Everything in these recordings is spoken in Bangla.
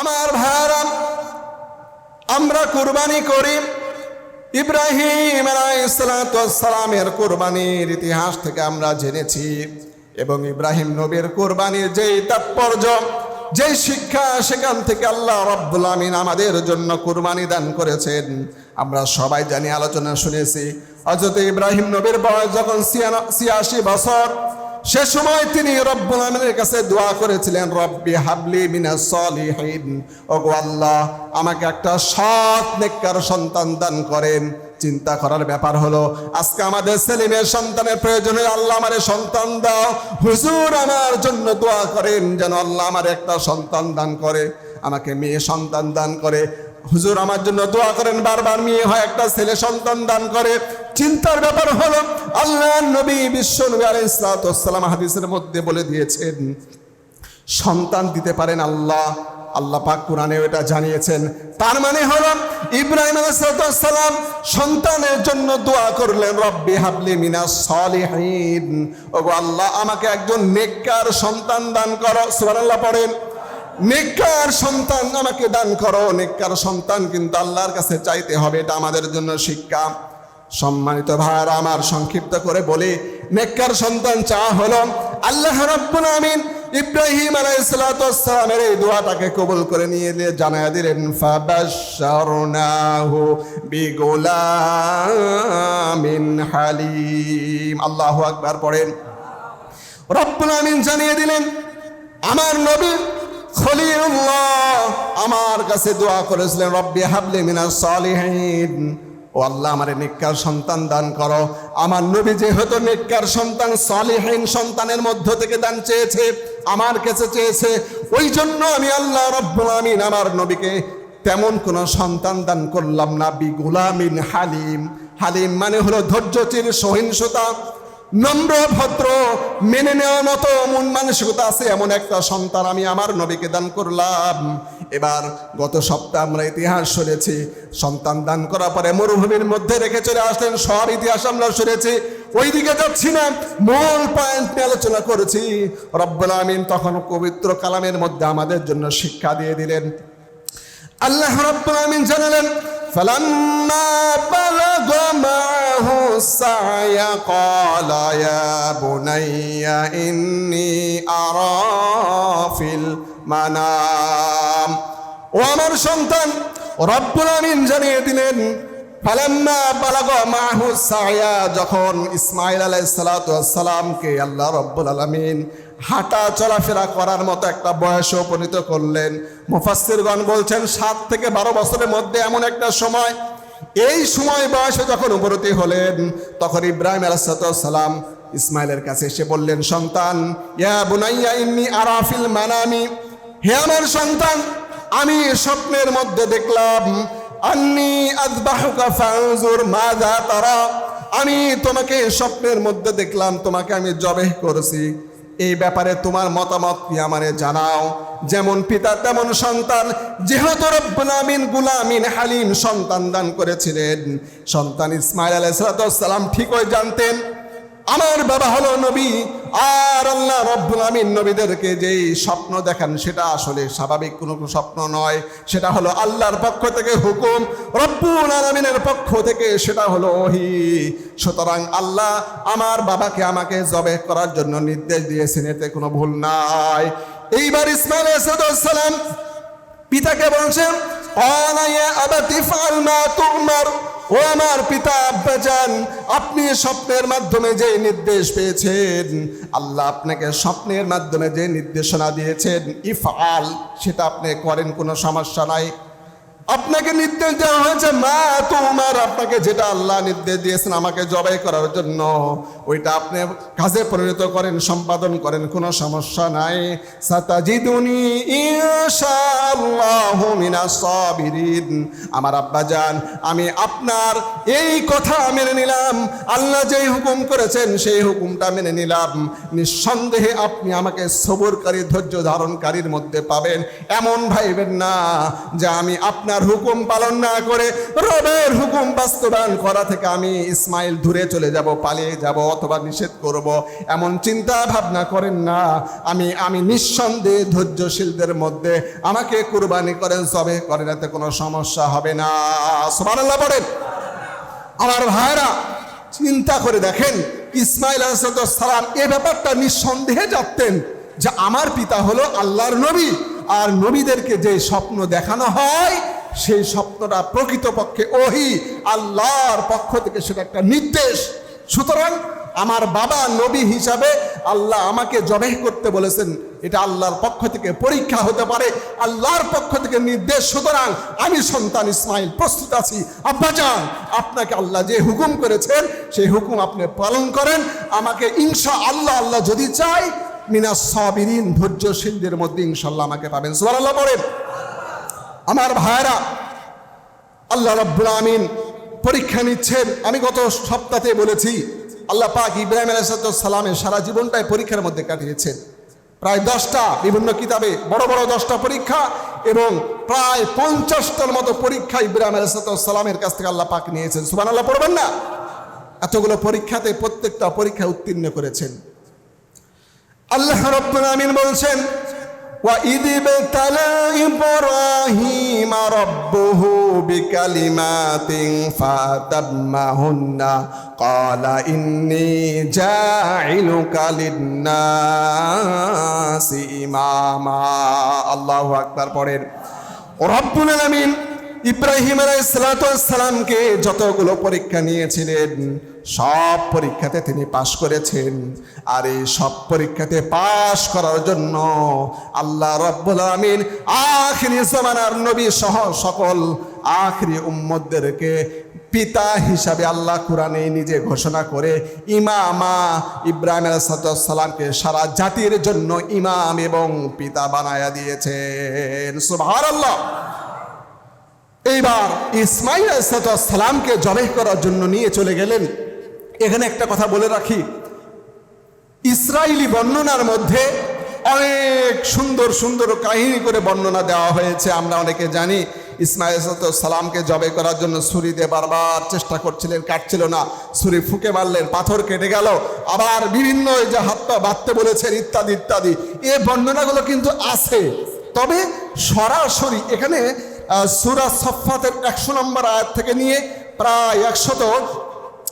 আমার ভাইয়ারাম আমরা কুরবানি করি। ইব্রাহিম সালামের কোরবানির ইতিহাস থেকে আমরা জেনেছি এবং ইব্রাহিম নবীর কোরবানির যেই তাৎপর্য, যেই শিক্ষা, সেখান থেকে আল্লাহ রব্বুল আমিন আমাদের জন্য কোরবানি দান করেছেন। আমরা সবাই জানি, আলোচনা শুনেছি। অযত ইব্রাহিম নবীর বয়স যখন ছিয়াশি বছর সে সময় তিনি রব্বুল আমিনের কাছে দোয়া করেছিলেন, রব্বি হাবলি মিনাস সলিহিন। ওগো আল্লাহ, আমাকে একটা সৎ নেককার সন্তান দান করেন। চিন্তা করার ব্যাপার হলো, আজকে আমাদের সেলিমের সন্তানের প্রয়োজন আল্লাহ আমারে সন্তান দাও। হুজুর আমার জন্য দোয়া করেন যেন আল্লাহ আমার একটা সন্তান দান করে, আমাকে মেয়ে সন্তান দান করে। হুজুর আমার জন্য দোয়া করেন, বারবার মেয়ে হয় একটা ছেলে সন্তান দান করে। চিন্তার ব্যাপার হলো, আল্লাহ নবী বিশ্ব নবী আলাইসালাম হাদিসের মধ্যে বলে দিয়েছেন, সন্তান দিতে পারেন আল্লাহ। আল্লাহ পাক কোরআনে এটা জানিয়েছেন। তার মানে হলো, ইব্রাহিম আলাইসালাম সন্তানের জন্য দোয়া করলেন, রব্বি হাবলি মিনা সলিহিন। ওগো আল্লাহ, আমাকে একজন নেককার সন্তান দান করো। সুবহানাল্লাহ পড়েন। নেককার সন্তান আমাকে দান করো। নেককার সন্তান কিন্তু আল্লাহর কাছে চাইতে হবে, এটা আমাদের জন্য শিক্ষা। সম্মানিত ভাইয়ারা, আমার সংক্ষিপ্ত করে বলি, নেককার সন্তান চা হলো আল্লাহ রাব্বুল আমিন ইব্রাহিম আলাইহিসসালামের এই দোয়াটাকে কবুল করে নিয়ে দিয়ে জানায়া দিলেন, ফাবাশশারনাহু বিগুলামিন হালিম। আল্লাহু আকবার পড়েন। রব্বুল আমিন জানিয়ে দিলেন, আমার নবী খলিলুল্লাহ আমার কাছে দোয়া করেছিলেন, রব্বি হাবলি মিনাস সালিহিন। ও আল্লাহ আমার নেককার সন্তান দান করো। আমার নবী যেহেতু নেককার সন্তান, সালিহীন সন্তানের মধ্য থেকে দান চেয়েছে, আমার কাছে চেয়েছে ওই জন্য আমি আল্লাহ রব্বুল আমিন আমার নবীকে তেমন কোন সন্তান দান করলাম না বি গুলামিন হালিম। হালিম মানে হলো ধৈর্যচির সহিংসতা, নম্র ভদ্র, মেনে নেওয়ার মতো মন মানসিকতা আছে, এমন একটা সন্তান আমি আমার নবীকে দান করলাম। এবার গত সপ্তাহে আমরা ইতিহাস শুনেছি সন্তান দান করার পরে মরুভূমির মধ্যে রেখে চলে আসলেন সব ইতিহাস আমরা শুনেছি ওই দিকে যাচ্ছি না মূল পয়েন্ট নিয়ে আলোচনা করেছি রব্বুল আমিন তখন পবিত্র কালামের মধ্যে আমাদের জন্য শিক্ষা দিয়ে দিলেন আল্লাহ রব্বুল আমিন জানালেন فلما بلغ معه السعي قال يا بني إني أرى في المنام ও আমার সন্তান রব্বুল আমিন জানিয়ে দিলেন যখন ইসমাইল আলাইসালামকে আল্লাহ রব্বুল আলমিন হাঁটা চলাফেরা করার মতো একটা বয়সে উপনীত করলেন। মুফাসসিরগণ বলছেন, সাত থেকে বারো বছরের মধ্যে এমন একটা সময়। এই সময় বয়সে যখন উপরতি হলেন, তখন ইব্রাহিম আলাইসালাম ইসমাইলের কাছে এসে বললেন, সন্তান, ইয়া বুনাইয়া, ইন্নি আরাফিল মানামি। হে আমার সন্তান আমি স্বপ্নের মধ্যে দেখলাম, আন্নি আযবাহুকা ফানজুর, মাযা তারা? আমি তোমাকে স্বপ্নের মধ্যে দেখলাম, তোমাকে আমি জবেহ করেছি। এই ব্যাপারে তোমার মতামত কি আমারে জানাও? যেমন পিতা, তেমন সন্তান। যেহেতু রব্বুল আমিন গুলামিন হালিম সন্তান দান করেছিলেন, সন্তান ইসমাইল আলাইহিস সালাম ঠিকই জানতেন। আমার বাবা হলো নবী, আর আল্লাহ রব্বুল আমিন নবীদেরকে যেই স্বপ্ন দেখান সেটা আসলে স্বাভাবিক, কোনো স্বপ্ন নয়। সেটা হলো আল্লাহর পক্ষ থেকে হুকুম, রব্বুল আলমিনের পক্ষ থেকে সেটা হলো ওহি। সুতরাং আল্লাহ আমার বাবাকে আমাকে জবে করার জন্য নির্দেশ দিয়েছেন, এতে কোনো ভুল নাই। এইবার ইসমাইল সালাম পিতাকে বলছেন আবাতি ফাল মা তুমার। ও আমার পিতা আব্বাজান আপনি স্বপ্নের মাধ্যমে যে নির্দেশ পেয়েছেন, আল্লাহ আপনাকে স্বপ্নের মাধ্যমে যে নির্দেশনা দিয়েছেন, ইফআল, সেটা আপনি করেন, কোনো সমস্যা নাই। আপনাকে নির্দেশ দেওয়া হয়েছে, মা, তোমার আপনাকে যেটা আল্লাহ নির্দেশ দিয়েছেন আমাকে জবাই করার জন্য, ওইটা আপনি কাজে পরিণত করেন, সম্পাদন করেন, কোনো সমস্যা নাই। সাতাজিদুনি আমার আব্বা জান আমি আপনার এই কথা মেনে নিলাম। আল্লাহ যেই হুকুম করেছেন, সেই হুকুমটা মেনে নিলাম। নিঃসন্দেহে আপনি আমাকে সবরকারী ধৈর্য ধারণকারীর মধ্যে পাবেন। এমন ভাইবেন না যে আমি আপনার হুকুম পালন না করে রবের হুকুম বাস্তবায়ন করা থেকে আমি ইসমাইল দূরে চলে যাব, পালিয়ে যাব অথবা নিষেধ করব। এমন চিন্তা ভাবনা করেন না। আমি আমি নিঃসন্দেহে ধৈর্যশীলদের মধ্যে আমাকে কুরবানি করেন, সবে করেন এতে কোনো সমস্যা হবে না। সুবহানাল্লাহ পড়েন আমার ভাইরা চিন্তা করে দেখেন, ইসমাইল সালাম এ ব্যাপারটা নিঃসন্দেহে জানতেন যে আমার পিতা হলো আল্লাহর নবী, আর নবীদেরকে যে স্বপ্ন দেখানো হয় সেই স্বপ্নটা প্রকৃতপক্ষে ওহি আল্লাহর পক্ষ থেকে সেটা একটা নির্দেশ। সুতরাং আমার বাবা নবী হিসাবে আল্লাহ আমাকে জবেহ করতে বলেছেন, এটা আল্লাহর পক্ষ থেকে পরীক্ষা হতে পারে, আল্লাহর পক্ষ থেকে নির্দেশ। সুতরাং আমি সন্তান ইসমাইল, প্রস্তুত আছি। আব্বাজান আপনাকে আল্লাহ যে হুকুম করেছেন, সেই হুকুম আপনি পালন করেন। আমাকে ইনশা আল্লাহ আল্লাহ যদি চাই মিনা ধৈর্যশীলদের মধ্যে ইনশাল্লাহ আমাকে পাবেন। সুবহানাল্লাহ পড়েন আমার ভাইরা আল্লাহ রব্বুল আমিন পরীক্ষা নিচ্ছেন। আমি গত সপ্তাহে বলেছি, আল্লাহ পাক ইব্রাহিম সালামের সারা জীবনটাই পরীক্ষার মধ্যে কাটিয়েছেন। প্রায় দশটা বিভিন্ন কিতাবে বড় বড় দশটা পরীক্ষা এবং প্রায় পঞ্চাশটার মতো পরীক্ষা ইব্রাহিম সালামের কাছ থেকে আল্লাহ পাক নিয়েছেন। সুবান আল্লাহ পড়বেন না? এতগুলো পরীক্ষাতে প্রত্যেকটা পরীক্ষা উত্তীর্ণ করেছেন। আল্লাহ রব্বুল আমিন বলছেন আল্লাহ আকবর পরের। রব্দুল আলমিন ইব্রাহিম আলাইসালামকে যতগুলো পরীক্ষা নিয়েছিলেন, সব পরীক্ষাতে তিনি পাশ করেছেন। আর এই সব পরীক্ষাতে পাশ করার জন্য আল্লাহ রব্বুল আমিন আখিরি জামানার নবী সহ সকল আখরি উম্মদদেরকে পিতা হিসাবে আল্লাহ কোরআনে নিজে ঘোষণা করে ইমামা ইব্রাহিম সালামকে সারা জাতির জন্য ইমাম এবং পিতা বানায়া দিয়েছেন। সুবহানাল্লাহ! এইবার ইসমাইল সালামকে জবেহ করার জন্য নিয়ে চলে গেলেন। এখানে একটা কথা বলে রাখি। ইসরায়েলি বর্ণনার মধ্যে অনেক সুন্দর সুন্দর কাহিনী করে বর্ণনা দেওয়া হয়েছে। আমরা অনেকে জানি ইসমাইল সালামকে জবে করার জন্য ছুরি দিয়ে বারবার চেষ্টা করছিলেন, কাটছিল না। ছুরি ফুকে মারলেন, পাথর কেটে গেল। আবার বিভিন্ন যে হাত পা বাঁধতে বলেছেন, ইত্যাদি ইত্যাদি। এই বর্ণনাগুলো কিন্তু আছে। তবে সরাসরি এখানে সুরা সফাতের একশো নম্বর আয়াত থেকে নিয়ে প্রায় একশত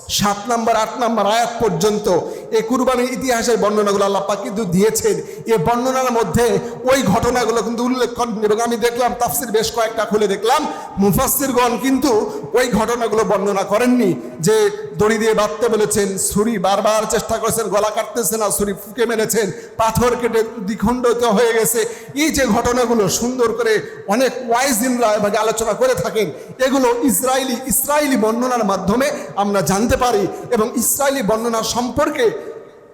সাত নম্বর, আট নম্বর আয়াত পর্যন্ত এই কুরবানির ইতিহাসের বর্ণনাগুলো আল্লাহ পাক কিন্তু দিয়েছেন। এই বর্ণনার মধ্যে ওই ঘটনাগুলো কিন্তু উল্লেখ করেন। এবং আমি দেখলাম, তাফসির বেশ কয়েকটা খুলে দেখলাম। মুফাসিরগণ কিন্তু ওই ঘটনাগুলো বর্ণনা করেননি যে দড়ি দিয়ে বাঁধতে বলেছেন, ছুরি বারবার চেষ্টা করেছেন, গলা কাটতেছে না, ছুরি ফুকে মেরেছেন, পাথর কেটে দ্বিখণ্ডিত হয়ে গেছে। এই যে ঘটনাগুলো সুন্দর করে অনেক ওয়াইজিনরা এভাবে আলোচনা করে থাকেন, এগুলো ইসরায়েলি ইসরায়েলি বর্ণনার মাধ্যমে আমরা জানতে পারি। এবং ইসরায়েলি বর্ণনা সম্পর্কে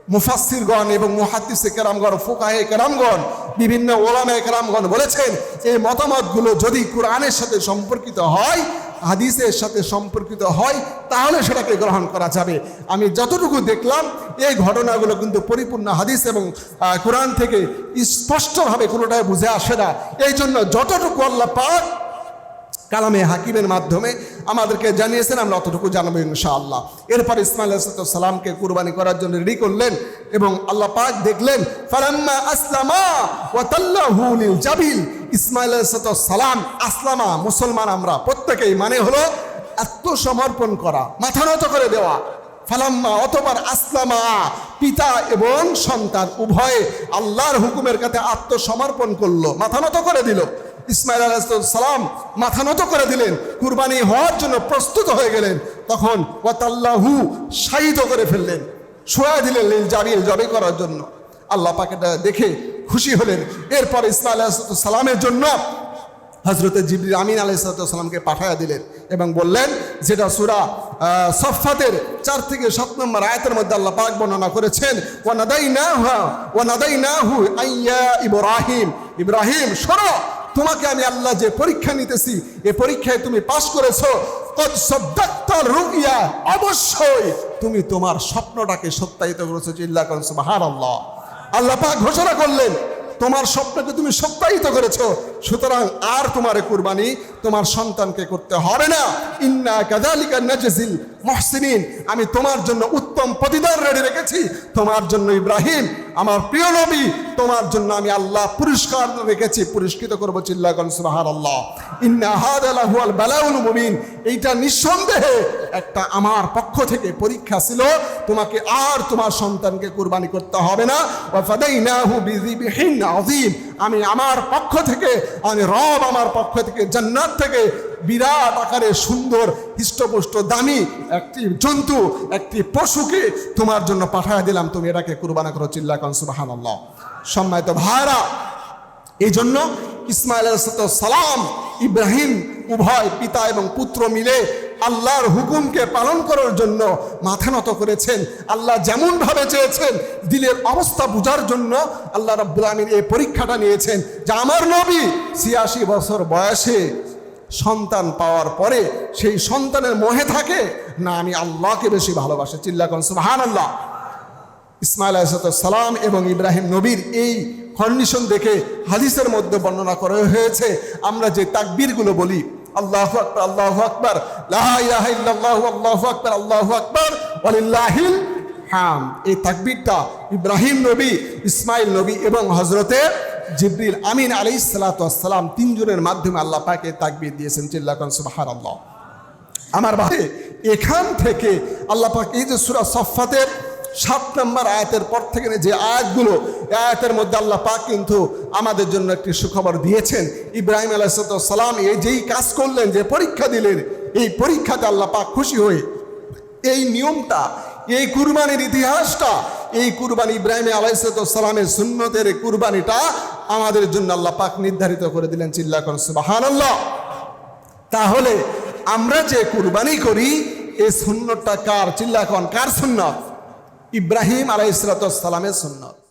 মুফাসিরগণ এবং মুহাদ্দিসে কেরামগণ, ফোকাহে কেরামগণ, বিভিন্ন ওলামে কেরামগণ বলেছেন, এই মতামতগুলো যদি কোরআনের সাথে সম্পর্কিত হয়, হাদিসের সাথে সম্পর্কিত হয়, তাহলে সেটাকে গ্রহণ করা যাবে। আমি যতটুকু দেখলাম, এই ঘটনাগুলো কিন্তু পরিপূর্ণ হাদিস এবং কোরআন থেকে স্পষ্টভাবে কোনোটাই বুঝে আসে না। এই জন্য যতটুকু আল্লাহ পাক কালামে হাকিমের মাধ্যমে আমাদেরকে জানিয়েছেন, আমরা অতটুকু জানাব ইনশাআল্লাহ। এরপর ইসমাইল সালামকে কুরবানি করার জন্য রেডি করলেন এবং আল্লাহ পাক দেখলেন, ফালাম্মা আসলামা ওয়াতাল্লাহু লিল জাবিল। ইসমাইল সালাম, আসলামা মুসলমান আমরা প্রত্যেকেই মানে হলো আত্মসমর্পণ করা, মাথা নত করে দেওয়া। ফালাম্মা অতবার আসলামা, পিতা এবং সন্তান উভয়ে আল্লাহর হুকুমের কাছে আত্মসমর্পণ করল, মাথা নত করে দিল। ইসমাইল সালাম মাথা নত করে দিলেন, কুরবানি হওয়ার জন্য প্রস্তুত হয়ে গেলেন, তখন ওয়াতাল্লাহু শাহিদ করে ফেললেন, শোয়া দিলেন লিল জাবিল জবে করার জন্য। আল্লাহ পাকেটা দেখে খুশি হলেন। এরপর ইসমাইল সালামের জন্য হজরত জিবরিল আমিন আলাইসালামকে পাঠাইয়া দিলেন এবং বললেন, যেটা সুরা সফাতের চার থেকে সাত নম্বর আয়তের মধ্যে আল্লাহ পাক বর্ণনা করেছেন ও নাদাই না হা ও নাদাই না হু আইয়া ইব্রাহিম। ইব্রাহিম শোনো তোমাকে আমি আল্লাহ যে পরীক্ষা নিতেছি, এ পরীক্ষায় তুমি পাশ করেছ। রুইয়া, অবশ্যই তুমি তোমার স্বপ্নটাকে সত্যায়িত করেছ, চিল্লা করেছ সুবহানাল্লাহ। আল্লাহ পাক ঘোষণা করলেন, তোমার স্বপ্নকে তুমি সত্যায়িত করেছ সুতরাং আর তোমার কুরবানি তোমার সন্তানকে করতে হবে না। ইন্না কাদালিকা নাজজিল মুহসিনিন। আমি তোমার জন্য উত্তম প্রতিদান রেডি রেখেছি। তোমার জন্য ইব্রাহিম, আমার প্রিয় নবী, তোমার জন্য আমি আল্লাহ পুরস্কার রেখেছি। পুরস্কৃত করব চিল্লাগন সুবাহার আল্লাহ ইন্না হাদালাহু আল বালাউল মুবিন। এইটা নিঃসন্দেহে একটা আমার পক্ষ থেকে পরীক্ষা ছিল। তোমাকে আর তোমার সন্তানকে কুরবানি করতে হবে না। ওয়া ফাদাইনাহু বিযিবহিন আযীম। আমি আমার পক্ষ থেকে, আমি রব আমার পক্ষ থেকে, জান্নাত থেকে বিরাট আকারে সুন্দর, হৃষ্টপুষ্ট, দামি একটি জন্তু, একটি পশুকে তোমার জন্য পাঠায় দিলাম। তুমি এটাকে কুরবানা করো, চিল্লা কন, সুবহানাল্লাহ। সম্মানিত ভাইরা এই জন্য ইসমাইল সালাম, ইব্রাহিম, উভয় পিতা এবং পুত্র মিলে আল্লাহর হুকুমকে পালন করার জন্য মাথা নত করেছেন। আল্লাহ যেমনভাবে চেয়েছেন, দিলের অবস্থা বোঝার জন্য আল্লাহ রাব্বুল এই পরীক্ষাটা নিয়েছেন যে আমার নবী ছিয়াশি বছর বয়সে সন্তান পাওয়ার পরে সেই সন্তানের মোহে থাকে, না আমি আল্লাহকে বেশি ভালোবাসে। চিল্লা করেন সুবাহান আল্লাহ ইসমাইল সালাম এবং ইব্রাহিম নবীর এই কন্ডিশন দেখে হাদিসের মধ্যে বর্ণনা করা হয়েছে। আমরা যে তাকবীরগুলো বলি আল্লাহ আল্লাহ আকবর। আল্লাহ আল্লাহ আকবর। ওয়ালিল্লাহিল হাম এই তাকবীরটা ইব্রাহিম নবী, ইসমাইল নবী এবং হজরতে জিবরিল আমিন আলী সালাতাম তিনজনের মাধ্যমে আল্লাহ পাকে তাকবীর দিয়েছেন চিল্লাকন সুবাহার আল্লাহ আমার ভাই, এখান থেকে আল্লাহ পাক এই যে সুরা সফাতের সাত নম্বর আয়াতের পর থেকে যে আয়াতগুলো আয়াতের মধ্যে আল্লাহ পাক কিন্তু আমাদের জন্য একটি সুখবর দিয়েছেন। ইব্রাহিম আলাইসালাম এই যেই কাজ করলেন, যে পরীক্ষা দিলেন, এই পরীক্ষাতে আল্লাহ পাক খুশি হয়ে এই নিয়মটা, এই কুরবানির ইতিহাসটা, এই কুরবানি ইব্রাহিম আলাইসালামের সুন্নতের কুরবানিটা আমাদের জন্য আল্লাহ পাক নির্ধারিত করে দিলেন চিল্লা করেন সুবাহান আল্লাহ তাহলে আমরা যে কুরবানি করি, এই সুন্নতটা কার? চিল্লা কন কার সুন্নত? ইব্রাহিম আলাইসালামের সুন্নত।